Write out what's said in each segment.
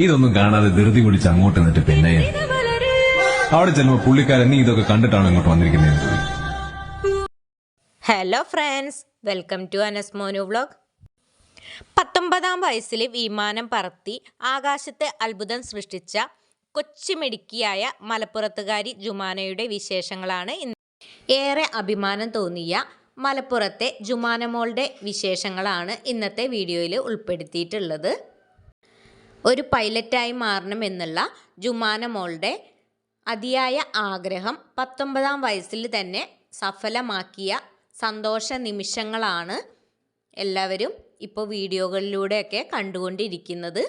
ഇതൊന്നും കാണാതെ ധൃതി പിടിച്ച് അങ്ങോട്ട് നിന്നിട്ട് പിന്നെ അവിടെ ചെല്ലുമ്പോ പുള്ളിക്കാരൻ നീ ഇതൊക്കെ കണ്ടിട്ടാണ് ഇങ്ങോട്ട് വന്നിരിക്കുന്നത് hello friends welcome to Anas Monu vlog പത്തൊമ്പതാം വയസ്സിൽ വിമാനം പറത്തി ആകാശത്തെ അത്ഭുതം സൃഷ്ടിച്ച കൊച്ചുമിടുക്കിയായ മലപ്പുറത്തുകാരി ജുമാനയുടെ വിശേഷങ്ങളാണ് ഇന്ന്. ഏറെ അഭിമാനം തോന്നിയ മലപ്പുറത്തെ ജുമാനമോളുടെ വിശേഷങ്ങളാണ് ഇന്നത്തെ വീഡിയോയിൽ ഉൾപ്പെടുത്തിയിട്ടുള്ളത്. ഒരു പൈലറ്റായി മാറണമെന്നുള്ള ജുമാന മോളുടെ അതിയായ ആഗ്രഹം പത്തൊമ്പതാം വയസ്സിൽ തന്നെ സഫലമാക്കിയ സന്തോഷ നിമിഷങ്ങളാണ് എല്ലാവരും ഇപ്പോൾ വീഡിയോകളിലൂടെയൊക്കെ കണ്ടുകൊണ്ടിരിക്കുന്നത്.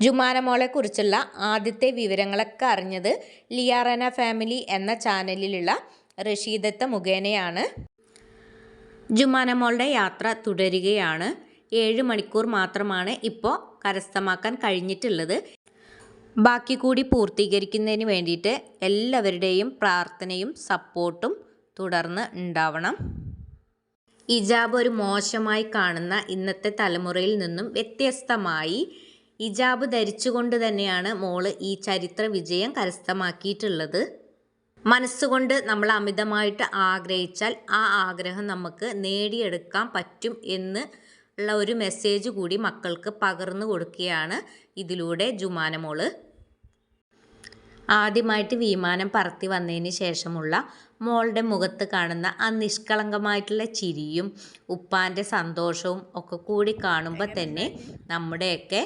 ജുമാന മോളെക്കുറിച്ചുള്ള ആദ്യത്തെ വിവരങ്ങളൊക്കെ അറിഞ്ഞത് ലിയാറന ഫാമിലി എന്ന ചാനലിലുള്ള റഷീദത്ത മുഖേനയാണ്. ജുമാനമോളുടെ യാത്ര തുടരുകയാണ്. ഏഴ് മണിക്കൂർ മാത്രമാണ് ഇപ്പോൾ കരസ്ഥമാക്കാൻ കഴിഞ്ഞിട്ടുള്ളത്. ബാക്കി കൂടി പൂർത്തീകരിക്കുന്നതിന് വേണ്ടിയിട്ട് എല്ലാവരുടെയും പ്രാർത്ഥനയും സപ്പോർട്ടും തുടർന്ന് ഉണ്ടാവണം. ഇജാബ് ഒരു മോശമായി കാണുന്ന ഇന്നത്തെ തലമുറയിൽ നിന്നും വ്യത്യസ്തമായി ഇജാബ് ധരിച്ചുകൊണ്ട് തന്നെയാണ് മോൾ ഈ ചരിത്ര വിജയം കരസ്ഥമാക്കിയിട്ടുള്ളത്. മനസ്സുകൊണ്ട് നമ്മൾ അമിതമായിട്ട് ആഗ്രഹിച്ചാൽ ആ ആഗ്രഹം നമുക്ക് നേടിയെടുക്കാൻ പറ്റും എന്ന് ഉള്ള ഒരു മെസ്സേജ് കൂടി മക്കൾക്ക് പകർന്നു കൊടുക്കുകയാണ് ഇതിലൂടെ ജുമാനമോൾ ആദ്യമായിട്ട് വിമാനം പറത്തി വന്നതിന് ശേഷമുള്ള മോളുടെ മുഖത്ത് കാണുന്ന ആ നിഷ്കളങ്കമായിട്ടുള്ള ചിരിയും ഉപ്പാന്റെ സന്തോഷവും ഒക്കെ കൂടി കാണുമ്പോൾ തന്നെ നമ്മുടെയൊക്കെ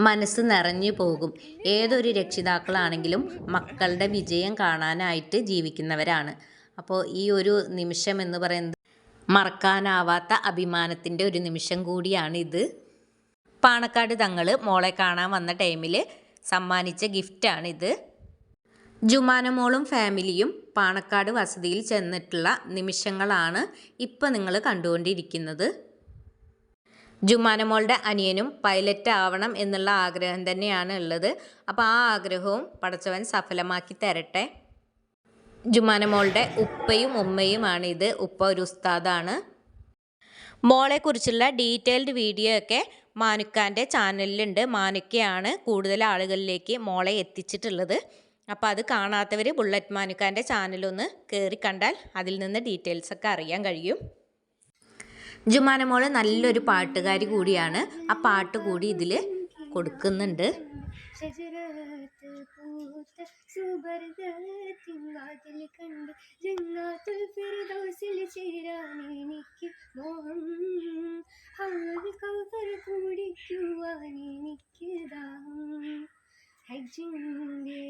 മനസ്സ് നിറഞ്ഞു പോകും. ഏതൊരു രക്ഷിതാക്കളാണെങ്കിലും മക്കളുടെ വിജയം കാണാനായിട്ട് ജീവിക്കുന്നവരാണ്. അപ്പോൾ ഈ ഒരു നിമിഷം എന്ന് പറയുന്നത് മറക്കാനാവാത്ത അഭിമാനത്തിന്റെ ഒരു നിമിഷം കൂടിയാണ് ഇത് പാണക്കാട് തങ്ങൾ മോളെ കാണാൻ വന്ന ടൈമിൽ സമ്മാനിച്ച ഗിഫ്റ്റാണിത്. ജുമാനമോളും ഫാമിലിയും പാണക്കാട് വസതിയിൽ ചെന്നിട്ടുള്ള നിമിഷങ്ങളാണ് ഇപ്പം നിങ്ങൾ കണ്ടുകൊണ്ടിരിക്കുന്നത്. ജുമാനമോളുടെ അനിയനും പൈലറ്റ് ആവണം എന്നുള്ള ആഗ്രഹം തന്നെയാണ് ഉള്ളത്. അപ്പോൾ ആ ആഗ്രഹവും പടച്ചവൻ സഫലമാക്കി തരട്ടെ. ജുമാനമോളുടെ ഉപ്പയും ഉമ്മയുമാണ് ഇത്. ഉപ്പ ഒരു ഉസ്താദാണ്. മോളെക്കുറിച്ചുള്ള ഡീറ്റെയിൽഡ് വീഡിയോ ഒക്കെ മാനുക്കാന്റെ ചാനലിലുണ്ട്. മാനുക്കയാണ് കൂടുതൽ ആളുകളിലേക്ക് മോളെ എത്തിച്ചിട്ടുള്ളത്. അപ്പോൾ അത് കാണാത്തവർ ബുള്ളറ്റ് മാനുക്കാന്റെ ചാനലൊന്ന് കയറി കണ്ടാൽ അതിൽ നിന്ന് ഡീറ്റെയിൽസ് ഒക്കെ അറിയാൻ കഴിയും. ജുമാനമോൾ നല്ലൊരു പാട്ടുകാരി കൂടിയാണ്. ആ പാട്ട് കൂടി ഇതിൽ കൊടുക്കുന്നുണ്ട്. വാതിൽ കണ്ട് ജന്നാത്തുൽ ഫിർദൗസിൽ ചേരാൻ എനിക്ക് മോഹം. ഹൗൽ കൗസർ കുടിക്കുവാൻ എനിക്ക് ദാഹം. ഹജ്ജിന്റെ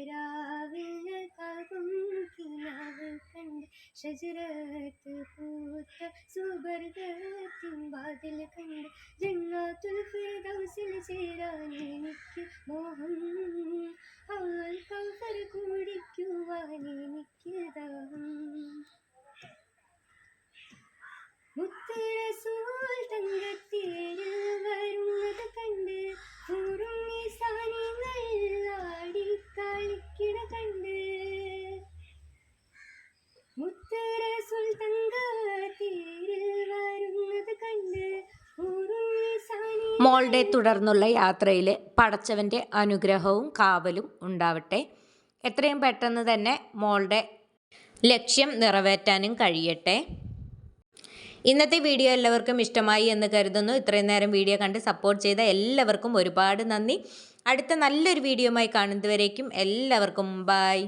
കിനാവ് കണ്ട് ഷജറത്ത് പൂത്ത സുബർഗത്തിൻ വാതിൽ കണ്ട് ജന്നാത്തുൽ ഫിർദൗസിൽ മോഹം. മോളുടെ തുടർന്നുള്ള യാത്രയിൽ പടച്ചവന്റെ അനുഗ്രഹവും കാവലും ഉണ്ടാവട്ടെ. എത്രയും പെട്ടെന്ന് തന്നെ മോളുടെ ലക്ഷ്യം നിറവേറ്റാനും കഴിയട്ടെ. ഇന്നത്തെ വീഡിയോ എല്ലാവർക്കും ഇഷ്ടമായി എന്ന് കരുതുന്നു. ഇത്രയും നേരം വീഡിയോ കണ്ട് സപ്പോർട്ട് ചെയ്ത എല്ലാവർക്കും ഒരുപാട് നന്ദി. അടുത്ത നല്ലൊരു വീഡിയോയുമായി കാണുന്നതുവരേക്കും എല്ലാവർക്കും ബായ്